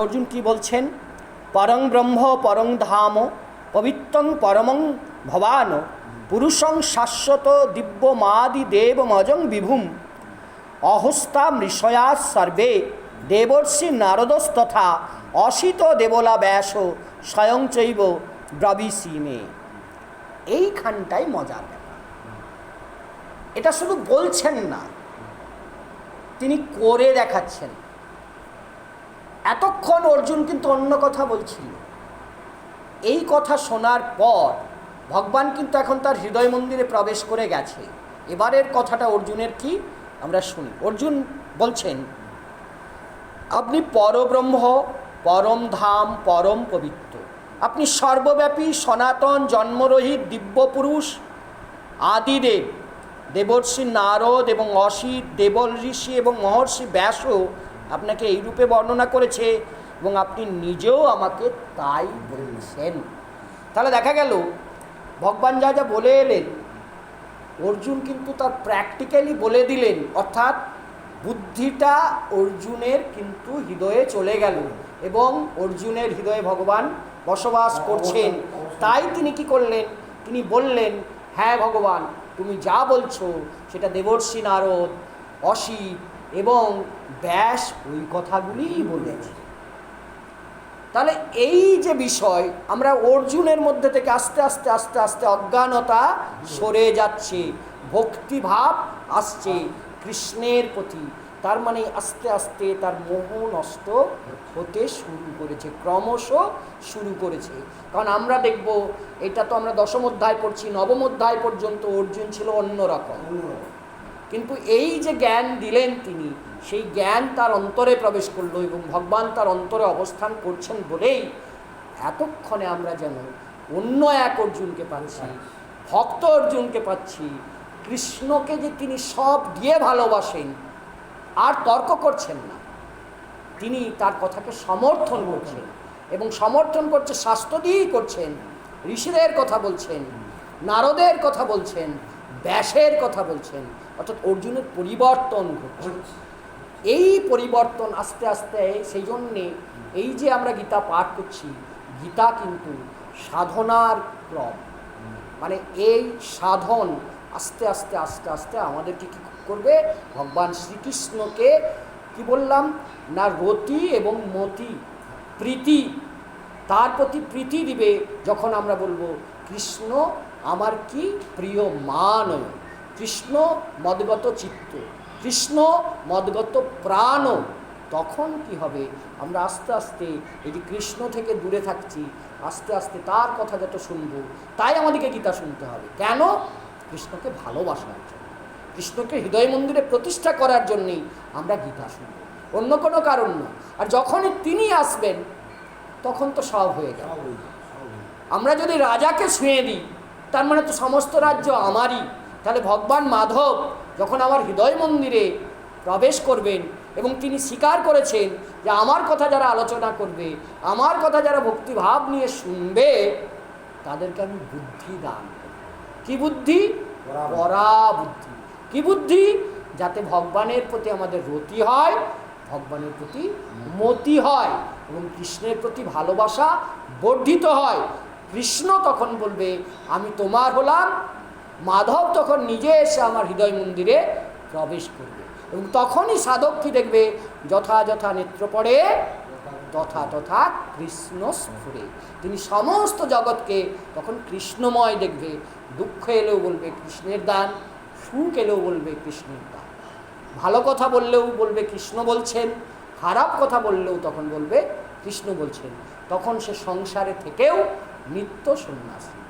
অর্জুন কি বলছেন? পরং ব্রহ্ম, পরং ধাম, পবিত্রং পরমং ভবান, পুরুষং শাশ্বত দিব্যমাদি দেবমজং বিভুম, অহস্তা মৃষয়া সর্বে, দেবর্ষি নারদস্তথা, অসিত দেবলা ব্যাস, স্বয়ং চৈব ব্রবিসীমে এইখানটাই মজার ব্যাপার। এটা শুধু বলছেন না, তিনি করে দেখাচ্ছেন। এতক্ষণ অর্জুন কিন্তু অন্য কথা বলছিল। এই কথা শোনার পর ভগবান কিন্তু এখন তার হৃদয় মন্দিরে প্রবেশ করে গেছে। এবারের কথাটা অর্জুনের কি? আমরা শুনি। অর্জুন বলছেন, আপনি পরব্রহ্ম, পরম ধাম, পরম পবিত্র। আপনি সর্বব্যাপী, সনাতন, জন্মরহিত, দিব্য পুরুষ, আদিদেব, দেবর্ষি নারদ এবং অসিত দেবল ঋষি এবং মহর্ষি ব্যাসও আপনাকে এই রূপে বর্ণনা করেছে এবং আপনি নিজেও আমাকে তাই বলেছেন। তাহলে দেখা গেল, ভগবান যা যা বলে এলেন, অর্জুন কিন্তু তার প্র্যাকটিক্যালি বলে দিলেন, অর্থাৎ বুদ্ধিটা অর্জুনের কিন্তু হৃদয়ে চলে গেল এবং অর্জুনের হৃদয়ে ভগবান বসবাস করছেন। তাই তিনি কি করলেন? তিনি বললেন হ্যাঁ ভগবান, তুমি যা বলছো সেটা দেবর্ষি নারদ অসিত এবং ব্যাস ওই কথাগুলিই বলেছে। তাহলে এই যে বিষয়, আমরা অর্জুনের মধ্যে থেকে আস্তে আস্তে আস্তে আস্তে অজ্ঞানতা সরে যাচ্ছে, ভক্তিভাব আসছে কৃষ্ণের প্রতি। তার মানে আস্তে আস্তে তার মোহ নষ্ট হতে শুরু করেছে, ক্রমশ শুরু করেছে। কারণ আমরা দেখব, এটা তো আমরা দশম অধ্যায় পড়ছি, নবম অধ্যায় পর্যন্ত অর্জুন ছিল অন্যরকম কিন্তু এই যে জ্ঞান দিলেন তিনি, সেই জ্ঞান তার অন্তরে প্রবেশ করল এবং ভগবান তার অন্তরে অবস্থান করছেন বলেই এতক্ষণে আমরা যেন অন্য এক অর্জুনকে পাচ্ছি, ভক্ত অর্জুনকে পাচ্ছি, কৃষ্ণকে যে তিনি সব দিয়ে ভালোবাসেন, আর তর্ক করছেন না। তিনি তার কথাকে সমর্থন করছেন এবং সমর্থন করছে, শাস্ত্র দিয়েই করছেন, ঋষিদের কথা বলছেন, নারদের কথা বলছেন, ব্যাসের কথা বলছেন অর্থাৎ অর্জুনের পরিবর্তন ঘটছে। এই পরিবর্তন আস্তে আস্তে সেই জন্যে এই যে আমরা গীতা পাঠ করছি, গীতা কিন্তু সাধনার ক্রম। মানে এই সাধন আস্তে আস্তে আস্তে আস্তে আমাদেরকে কী করবে? ভগবান শ্রীকৃষ্ণকে কি বললাম? না রতি এবং মতি, প্রীতি, তার প্রতি প্রীতি দিবে। যখন আমরা বলব, কৃষ্ণ, আমার কি প্রিয় মান কৃষ্ণ মদগত চিত্ত কৃষ্ণ মদগত প্রাণ তখন কি হবে? আমরা আস্তে আস্তে এই যে কৃষ্ণ থেকে দূরে থাকছি আস্তে আস্তে তার কথা যত শুনব তাই আমাদেরকে গীতা শুনতে হবে। কেন? কৃষ্ণকে ভালোবাসার জন্য। কৃষ্ণকে হৃদয় মন্দিরে প্রতিষ্ঠা করার জন্যেই আমরা গীতা শুনব। অন্য কোনো কারণ না আর যখনই তিনি আসবেন তখন তো সব হয়ে গেল আমরা যদি রাজাকে ছুঁয়ে দিই তার মানে তো সমস্ত রাজ্য আমারই। তাহলে ভগবান মাধব যখন আমার হৃদয় মন্দিরে প্রবেশ করবেন এবং তিনি স্বীকার করেছেন যে আমার কথা যারা আলোচনা করবে আমার কথা যারা ভক্তিভাব নিয়ে শুনবে তাদেরকে আমি বুদ্ধি দান করব। কি বুদ্ধি? পরা বুদ্ধি কি বুদ্ধি? যাতে ভগবানের প্রতি আমাদের রতি হয় ভগবানের প্রতি মতি হয় এবং কৃষ্ণের প্রতি ভালোবাসা বর্ধিত হয়। কৃষ্ণ তখন বলবে আমি তোমার হলাম মাধব তখন নিজে এসে আমার হৃদয় মন্দিরে প্রবেশ করবে। এবং তখনই সাধক কি দেখবে যথাযথা নেত্র পড়ে, তথা তথা কৃষ্ণ স্ফুরে। তিনি সমস্ত জগৎকে তখন কৃষ্ণময় দেখবে, দুঃখ এলেও বলবে কৃষ্ণের দান, সুখ এলেও বলবে কৃষ্ণের দান। ভালো কথা বললেও বলবে কৃষ্ণ বলছেন, খারাপ কথা বললেও তখন বলবে কৃষ্ণ বলছেন। তখন সে সংসারে থেকেও নিত্য সন্ন্যাসী।